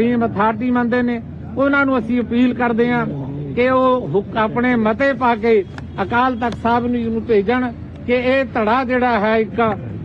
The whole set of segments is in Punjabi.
ਸੁਪਰੀਮ ਅਥਾਰਟੀ ਮੰਨਦੇ ਨੇ, ਉਹਨਾਂ ਨੂੰ ਅਸੀਂ ਅਪੀਲ ਕਰਦੇ ਹਾਂ ਕਿ ਉਹ ਆਪਣੇ ਮਤੇ ਪਾ ਕੇ ਅਕਾਲ ਤਖਤ ਸਾਹਿਬ ਨੂੰ ਨੂੰ ਭੇਜਣ ਕਿ ਇਹ ਧੜਾ ਜਿਹੜਾ ਹੈ ਇੱਕ,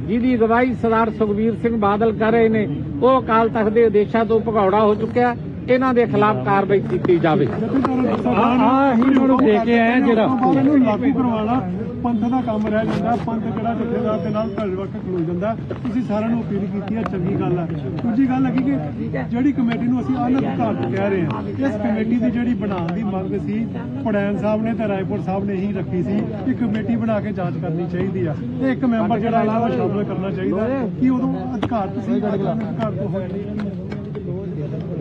ਜਿਹਦੀ ਅਗਵਾਈ ਸਰਦਾਰ ਸੁਖਬੀਰ ਸਿੰਘ ਬਾਦਲ ਕਰ ਰਹੇ ਨੇ, ਉਹ ਅਕਾਲ ਤਖਤ ਦੇ ਆਦੇਸ਼ਾਂ ਤੋਂ ਭਗੌੜਾ ਹੋ ਚੁੱਕਿਆ। ਇਹਨਾਂ ਦੇ ਖਿਲਾਫ ਕਾਰਵਾਈ ਕੀਤੀ ਜਾਵੇ। ਆ ਹੀ ਨੂੰ ਦੇ ਕੇ ਆਏ ਜਿਹੜਾ। ਇਹਨੂੰ ਲਾਗੂ ਕਰਵਾਉਣਾ ਪੰਥ ਦਾ ਕੰਮ ਰਹਿ ਜਾਂਦਾ। ਪੰਥ ਜਿਹੜਾ ਜਥੇਦਾਰ ਦੇ ਨਾਲ ਘੜ ਵਕਤ ਖਲੋ ਜਾਂਦਾ। ਤੁਸੀਂ ਸਾਰਿਆਂ ਨੂੰ ਅਪੀਲ ਕੀਤੀ ਹੈ ਚੰਗੀ ਗੱਲ ਹੈ ਦੂਜੀ ਗੱਲ ਹੈਗੀ ਕਿ ਜਿਹੜੀ ਕਮੇਟੀ ਨੂੰ ਅਸੀਂ ਅਨੰਤ ਘਾਟ ਕਹਿ ਰਹੇ ਹਾਂ ਇਸ ਕਮੇਟੀ ਦੀ ਜਿਹੜੀ ਬਣਾਉਣ ਦੀ ਮੰਗ ਸੀ ਪੜੈਨ ਸਾਹਿਬ ਨੇ ਤੇ ਰਾਏਪੁਰ ਸਾਹਿਬ ਨੇ ਹੀ ਰੱਖੀ ਸੀ ਕਿ ਕਮੇਟੀ ਬਣਾ ਕੇ ਜਾਂਚ ਕਰਨੀ ਚਾਹੀਦੀ ਆ। ਤੇ ਇੱਕ ਮੈਂਬਰ ਜਿਹੜਾ ਨੂੰ ਸ਼ਾਮਲ ਕਰਨਾ ਚਾਹੀਦਾ। ਕਿ ਉਦੋਂ ਅਧਿਕਾਰ ਤੁਸੀਂ ਅਧਿਕਾਰ ਤੋਂ ਹੋਏ?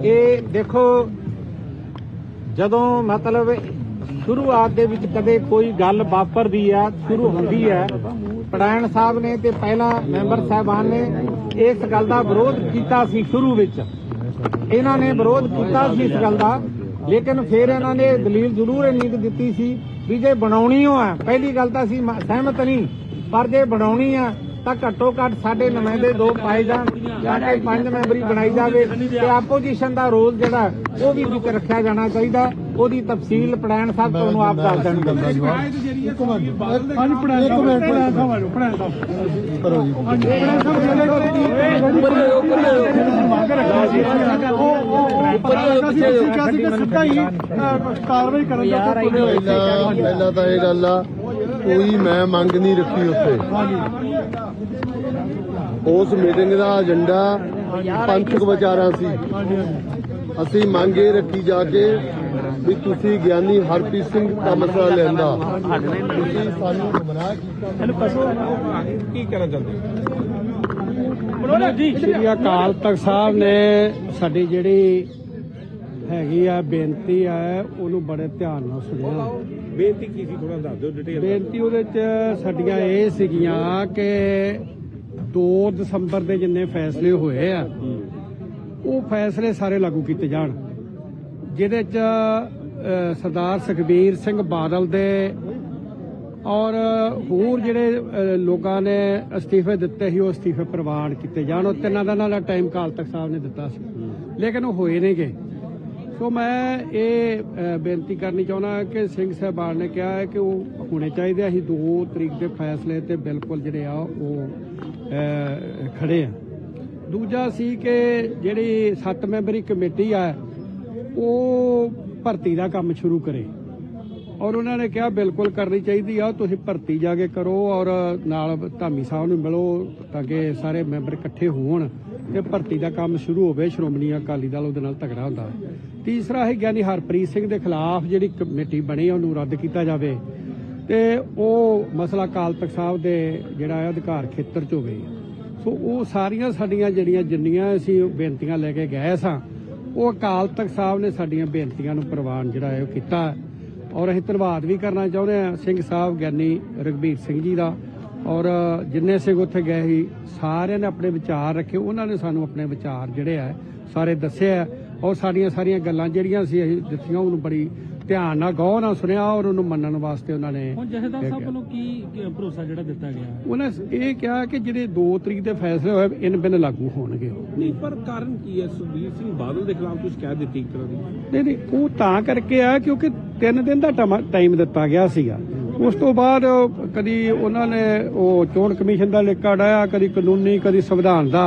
ਇਹ ਦੇਖੋ, ਜਦੋਂ ਮਤਲਬ ਸ਼ੁਰੂਆਤ ਦੇ ਵਿੱਚ ਕਦੇ ਕੋਈ ਗੱਲ ਵਾਪਰਦੀ ਆ, ਸ਼ੁਰੂ ਹੁੰਦੀ ਹੈ ਪੜਾਇਣ ਸਾਹਿਬ ਨੇ ਤੇ ਪਹਿਲਾਂ ਮੈਂਬਰ ਸਾਹਿਬਾਨ ਨੇ ਇਸ ਗੱਲ ਦਾ ਵਿਰੋਧ ਕੀਤਾ ਸੀ ਸ਼ੁਰੂ ਵਿੱਚ। ਇਹਨਾਂ ਨੇ ਵਿਰੋਧ ਕੀਤਾ ਸੀ ਇਸ ਗੱਲ ਦਾ, ਲੇਕਿਨ ਫਿਰ ਇਹਨਾਂ ਨੇ ਦਲੀਲ ਜ਼ਰੂਰ ਇੰਨੀ ਕੁ ਦਿੱਤੀ ਸੀ ਵੀ ਜੇ ਬਣਾਉਣੀ ਹੋ ਹੈ ਪਹਿਲੀ ਗੱਲ ਤਾਂ ਅਸੀਂ ਸਹਿਮਤ ਨਹੀਂ, ਪਰ ਜੇ ਬਣਾਉਣੀ ਆ ਤਾਂ ਘੱਟੋ ਘੱਟ ਸਾਡੇ ਨੁਮਾਇੰਦੇ ਦੋ ਪਾਏ ਜਾਣ ਜਾਂ ਕਿ ਪੰਜ ਮੈਂਬਰੀ ਬਣਾਈ ਜਾਵੇ ਤੇ ਆਪੋਜੀਸ਼ਨ ਦਾ ਰੋਲ ਜਿਹੜਾ ਉਹ ਵੀ ਵਿੱਚ ਰੱਖਿਆ ਜਾਣਾ ਚਾਹੀਦਾ ਉਹਦੀ ਤਫਸੀਲ ਪੜਾਇਣ ਸਾਹਿਬ ਤੁਹਾਨੂੰ ਆਪ ਦੱਸ ਦੇਣਗੇ। ਹਾਂਜੀ ਪੜੈਨ ਸਾਹਿਬ ਪੜੈਨ ਸਾਹਿਬ ਪੜੈਨ ਸਾਹਿਬ। ਕਰੋ ਜੀ। ਹਾਂਜੀ ਪੜੈਨ ਸਾਹਿਬ ਜਿਹੜੇ ਉੱਪਰ ਉੱਪਰ ਮੰਗ ਰੱਖਿਆ ਸੀ ਉਹ ਉੱਪਰ ਪਿੱਛੇ ਕਿਹਾ ਸੀ ਕਿ ਸਿੱਧਾ ਹੀ ਅਹ, ਕਾਰਵਾਈ ਕਰਨ ਦਾ ਤਾਂ ਤੁਲੇ ਹੋਏ ਸੀ। ਪਹਿਲਾਂ ਪਹਿਲਾਂ ਤਾਂ ਇਹ ਗੱਲ ਆ ਕੋਈ ਮੈਂ ਮੰਗ ਨਹੀਂ ਰੱਖੀ ਉੱਥੇ। ਉਸ ਮੀਟਿੰਗ ਦਾ ਏਜੰਡਾ ਪੰਥਕ ਵਿਚਾਰਾਂ ਸੀ। ਅਸੀਂ ਮੰਗ ਇਹ ਰੱਖੀ ਜਾ ਕੇ ਵੀ ਤੁਸੀਂ ਗਿਆਨੀ ਹਰਪ੍ਰੀਤ ਸਿੰਘ ਦਾ ਮਸਲਾ ਲੈਂਦਾ। ਤੁਸੀਂ ਸਾਨੂੰ ਗੁੰਮਰਾਹ ਕੀਤਾ। ਸ਼੍ਰੀ ਅਕਾਲ ਤਖਤ ਸਾਹਿਬ ਨੇ ਸਾਡੀ ਜਿਹੜੀ ਹੈਗੀ ਆ ਬੇਨਤੀ ਆ ਉਹਨੂੰ ਬੜੇ ਧਿਆਨ ਨਾਲ ਸੁਣਿਆ। ਬੇਨਤੀ ਕੀ ਸੀ? ਥੋੜਾ ਦੱਸ ਦਿਓ ਡਿਟੇਲ ਬੇਨਤੀ ਉਹਦੇ ਚ ਸਾਡੀਆਂ ਇਹ ਸੀਗੀਆਂ ਕਿ 2 ਦਸੰਬਰ ਦੇ ਜਿੰਨੇ ਫੈਸਲੇ ਹੋਏ ਆ ਉਹ ਫੈਸਲੇ ਸਾਰੇ ਲਾਗੂ ਕੀਤੇ ਜਾਣ। ਜਿਹਦੇ ਚ ਸਰਦਾਰ ਸੁਖਬੀਰ ਸਿੰਘ ਬਾਦਲ ਦੇ ਔਰ ਹੋਰ ਜਿਹੜੇ ਲੋਕਾਂ ਨੇ ਅਸਤੀਫੇ ਦਿੱਤੇ ਸੀ ਉਹ ਅਸਤੀਫੇ ਪ੍ਰਵਾਨ ਕੀਤੇ ਜਾਣ। ਉਹ ਤਿੰਨਾਂ ਦਾ ਟਾਈਮ ਕਾਲ ਤੱਕ ਸਾਹਿਬ ਨੇ ਦਿੱਤਾ ਸੀ। ਲੇਕਿਨ ਉਹ ਹੋਏ ਨਹੀਂਗੇ। ਸੋ ਮੈਂ ਇਹ ਬੇਨਤੀ ਕਰਨੀ ਚਾਹੁੰਦਾ ਕਿ ਸਿੰਘ ਸਾਹਿਬਾਨ ਨੇ ਕਿਹਾ ਹੈ ਕਿ ਉਹ ਹੋਣੇ ਚਾਹੀਦੇ ਆ। ਅਸੀਂ ਦੋ ਤਰੀਕ ਦੇ ਫੈਸਲੇ ਤੇ ਬਿਲਕੁਲ ਜਿਹੜੇ ਆ, ਉਹ ਖੜੇ ਆ। ਦੂਜਾ ਸੀ ਕਿ ਜਿਹੜੀ 7 ਮੈਂਬਰੀ ਕਮੇਟੀ ਆ, ਉਹ ਭਰਤੀ ਦਾ ਕੰਮ ਸ਼ੁਰੂ ਕਰੇ। ਔਰ ਉਹਨਾਂ ਨੇ ਕਿਹਾ, ਬਿਲਕੁਲ ਕਰਨੀ ਚਾਹੀਦੀ ਆ, ਤੁਸੀਂ ਭਰਤੀ ਜਾ ਕੇ ਕਰੋ ਔਰ ਨਾਲ ਧਾਮੀ ਸਾਹਿਬ ਨੂੰ ਮਿਲੋ ਤਾਂ ਕਿ ਸਾਰੇ ਮੈਂਬਰ ਇਕੱਠੇ ਹੋਣ। ਤੇ ਭਰਤੀ ਦਾ ਕੰਮ ਸ਼ੁਰੂ ਹੋਵੇ, ਸ਼੍ਰੋਮਣੀ ਅਕਾਲੀ ਦਲ ਉਹਦੇ ਨਾਲ ਤਗੜਾ ਹੁੰਦਾ। ਤੀਸਰਾ ਹੈ ਗਿਆਨੀ ਹਰਪ੍ਰੀਤ ਸਿੰਘ ਦੇ ਖਿਲਾਫ ਜਿਹੜੀ ਕਮੇਟੀ ਬਣੀ ਉਹਨੂੰ ਰੱਦ ਕੀਤਾ ਜਾਵੇ। ਤੇ ਉਹ ਮਸਲਾ ਅਕਾਲ ਤਖਤ ਸਾਹਿਬ ਦੇ ਜਿਹੜਾ ਅਧਿਕਾਰ ਖੇਤਰ ਚ ਹੋਵੇ। ਸੋ ਉਹ ਸਾਰੀਆਂ ਸਾਡੀਆਂ ਜਿਹੜੀਆਂ ਜਿੰਨੀਆਂ ਅਸੀਂ ਬੇਨਤੀਆਂ ਲੈ ਕੇ ਗਏ ਸਾਂ, ਉਹ ਅਕਾਲ ਤਖਤ ਸਾਹਿਬ ਨੇ ਸਾਡੀਆਂ ਬੇਨਤੀਆਂ ਨੂੰ ਪ੍ਰਵਾਨ ਜਿਹੜਾ ਹੈ, ਉਹ ਕੀਤਾ। ਔਰ ਅਸੀਂ ਧੰਨਵਾਦ ਵੀ ਕਰਨਾ ਚਾਹੁੰਦੇ ਹਾਂ ਸਿੰਘ ਸਾਹਿਬ ਗਿਆਨੀ ਰਗਵੀਰ ਸਿੰਘ ਜੀ ਦਾ। ਔਰ ਜਿੰਨੇ ਸਿੰਘ ਉੱਥੇ ਗਏ ਸੀ ਸਾਰਿਆਂ ਨੇ ਆਪਣੇ ਵਿਚਾਰ ਰੱਖੇ ਉਹਨਾਂ ਨੇ ਸਾਨੂੰ ਆਪਣੇ ਵਿਚਾਰ ਜਿਹੜੇ ਆ ਸਾਰੇ ਦੱਸੇ ਆ ਔਰ ਸਾਡੀਆਂ ਸਾਰੀਆਂ ਗੱਲਾਂ ਜਿਹੜੀਆਂ ਸੀ ਅਸੀਂ ਦਿੱਤੀਆਂ ਉਹਨੂੰ ਬੜੀ ਧਿਆਨ ਨਾਲ ਗੌਰ ਨਾਲ ਸੁਣਿਆ ਔਰ ਉਹਨੂੰ ਮੰਨਣ ਵਾਸਤੇ ਉਹਨਾਂ ਨੇ ਹੁਣ ਜਥੇਦਾਰ ਸਾਹਿਬ ਕਿਹਾ। ਵੱਲੋਂ ਕੀ ਭਰੋਸਾ ਜਿਹੜਾ ਦਿੱਤਾ ਗਿਆ? ਉਹਨਾਂ ਇਹ ਕਿਹਾ ਕਿ ਜਿਹੜੇ 2 ਤਰੀਕ ਦੇ ਫੈਸਲੇ ਹੋਏ ਇਨ ਬਿਨ ਲਾਗੂ ਹੋਣਗੇ। ਨਹੀਂ ਪਰ ਕਾਰਨ ਕੀ ਹੈ ਸੁਖਬੀਰ ਸਿੰਘ ਬਾਦਲ ਦੇ ਖਿਲਾਫ ਤੁਸੀਂ ਸ਼ਿਕਾਇਤ ਦਿੱਤੀ ਇੱਕ ਤਰ੍ਹਾਂ ਦੀ ਨਹੀਂ ਨਹੀਂ ਉਹ ਤਾਂ ਕਰਕੇ ਆ ਕਿਉਂਕਿ 3 ਦਿਨ ਦਾ ਟਾਈਮ ਦਿੱਤਾ ਗਿਆ ਸੀਗਾ ਉਸ ਤੋਂ ਬਾਅਦ ਕਦੀ ਉਹਨਾਂ ਨੇ ਉਹ ਚੋਣ ਕਮਿਸ਼ਨ ਦਾ ਲਿਖਾ ਡਾਇਆ ਕਦੀ ਕਾਨੂੰਨੀ ਕਦੀ ਸੰਵਿਧਾਨ ਦਾ।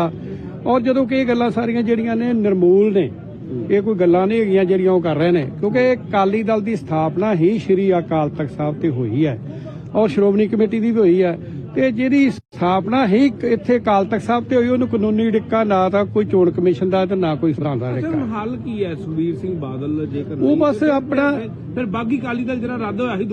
ਔਰ ਜਦੋਂ ਕਿ ਇਹ ਗੱਲਾਂ ਸਾਰੀਆਂ ਜਿਹੜੀਆਂ ਨੇ ਨਿਰਮੂਲ ਨੇ ਇਹ ਕੋਈ ਗੱਲਾਂ ਨਹੀਂ ਹੈਗੀਆਂ ਜਿਹੜੀਆਂ ਉਹ ਕਰ ਰਹੇ ਨੇ। ਕਿਉਂਕਿ ਅਕਾਲੀ ਦਲ ਦੀ ਸਥਾਪਨਾ ਹੀ ਸ਼੍ਰੀ ਅਕਾਲ ਤਖਤ ਸਾਹਿਬ ਤੇ ਹੋਈ ਹੈ ਔਰ ਸ਼੍ਰੋਮਣੀ ਕਮੇਟੀ ਦੀ ਵੀ ਹੋਈ ਹੈ। ਤੇ ਜਿਹਦੀ ਸਥਾਪਨਾ ਹੀ ਇੱਥੇ ਅਕਾਲ ਤਖਤ ਸਾਹਿਬ ਤੇ ਹੋਈ ਉਹਨੂੰ ਕਾਨੂੰਨੀ ਡਿੱਕਾ ਨਾ ਤਾਂ ਕੋਈ ਚੋਣ ਕਮਿਸ਼ਨ ਦਾ ਤੇ ਨਾ ਕੋਈ ਸੰਵਿਧਾਨ ਦਾ ਡਿੱਕਾ। ਹੱਲ ਕੀ ਹੈ ਸੁਖਬੀਰ ਸਿੰਘ ਬਾਦਲ ਜੇਕਰ ਉਹ ਬਸ ਆਪਣਾ ਫਿਰ ਬਾਗੀ ਕਾਲੀ ਦਲ ਜਿਹੜਾ ਰੱਦ ਹੋਇਆ ਸੀ